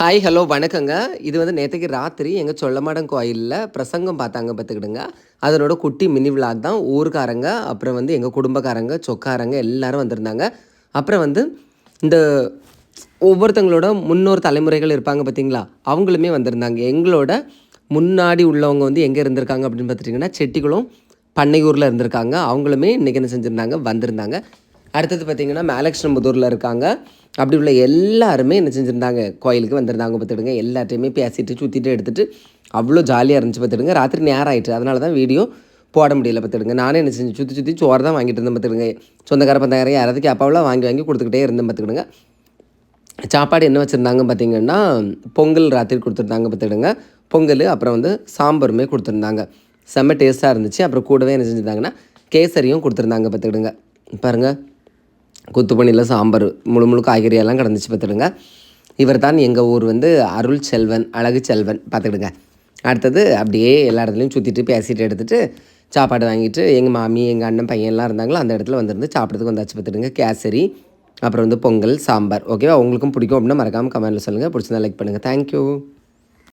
Hi hello வணக்கங்க. இது வந்து நேற்றுக்கு ராத்திரி எங்கள் சொல்லமாடம் கோயிலில் பிரசங்கம் பார்த்தாங்க பார்த்துக்கிடுங்க. அதனோட குட்டி மினி விளாக் தான் ஊருக்காரங்க அப்புறம் வந்து எங்கள் குடும்பக்காரங்க சொக்காரங்க எல்லாரும் வந்திருந்தாங்க. அப்புறம் வந்து இந்த ஒவ்வொருத்தங்களோட முன்னோர் தலைமுறைகள் இருப்பாங்க பார்த்தீங்களா? அவங்களுமே வந்திருந்தாங்க. எங்களோட முன்னாடி உள்ளவங்க வந்து எங்கே இருந்திருக்காங்க அப்படின்னு பார்த்துட்டிங்கன்னா செட்டிக்குளம் பண்ணையூரில் இருந்திருக்காங்க. அவங்களுமே இன்றைக்கி என்ன செஞ்சுருந்தாங்க? வந்திருந்தாங்க. அடுத்தது பார்த்திங்கன்னா மேலக்ஷ்ணம்புதூரில் இருக்காங்க. அப்படி உள்ள எல்லாருமே என்ன செஞ்சுருந்தாங்க? கோயிலுக்கு வந்திருந்தாங்க பார்த்துடுங்க. எல்லாத்தையுமே பேசிட்டு சுற்றிட்டு எடுத்துகிட்டு அவ்வளோ ஜாலியாக இருந்துச்சு பார்த்துடுங்க. ராத்திரி நேரம் ஆகிட்டு அதனால தான் வீடியோ போட முடியல பார்த்துடுங்க. நானே என்ன செஞ்சு சுற்றி சுற்றி சோறு தான் வாங்கிட்டு இருந்தேன் பார்த்துடுங்க. சொந்தக்கார பந்தாயிரம் யாராவது கேப்பாவெலாம் வாங்கி வாங்கி கொடுத்துக்கிட்டே இருந்தேன் பார்த்துக்கிடுங்க சாப்பாடு என்ன வச்சுருந்தாங்க பார்த்தீங்கன்னா பொங்கல் ராத்திரி கொடுத்துருந்தாங்க பார்த்துடுங்க. பொங்கல் அப்புறம் வந்து சாம்பாருமே கொடுத்துருந்தாங்க. செம்ம டேஸ்ட்டாக இருந்துச்சு. அப்புறம் கூடவே என்ன செஞ்சுருந்தாங்கன்னா கேசரியும் கொடுத்துருந்தாங்க பார்த்துக்கிடுங்க பாருங்கள் குத்துப்பணியில் சாம்பார் முழு முழு காய்கறியெல்லாம் கிடந்துச்சு பார்த்துடுங்க. இவர் தான் எங்கள் ஊர் வந்து அருள் செல்வன் அழகு செல்வன் பார்த்துக்கிடுங்க அடுத்தது அப்படியே எல்லா இடத்துலையும் சுற்றிட்டு பேசிட்டு எடுத்துகிட்டு சாப்பாடு வாங்கிட்டு எங்கள் மாமி எங்கள் அண்ணன் பையன்லாம் இருந்தாங்களோ அந்த இடத்துல வந்துருந்து சாப்பிட்றதுக்கு வந்தாச்சு பார்த்துடுங்க. கேசரி அப்புறம் வந்து பொங்கல் சாம்பார். ஓகேவா? உங்களுக்கும் பிடிக்கும் அப்படின்னா மறக்காமல் கமெண்ட்டில் சொல்லுங்கள் பிடிச்சிருந்தா லைக் பண்ணுங்கள் தேங்க்யூ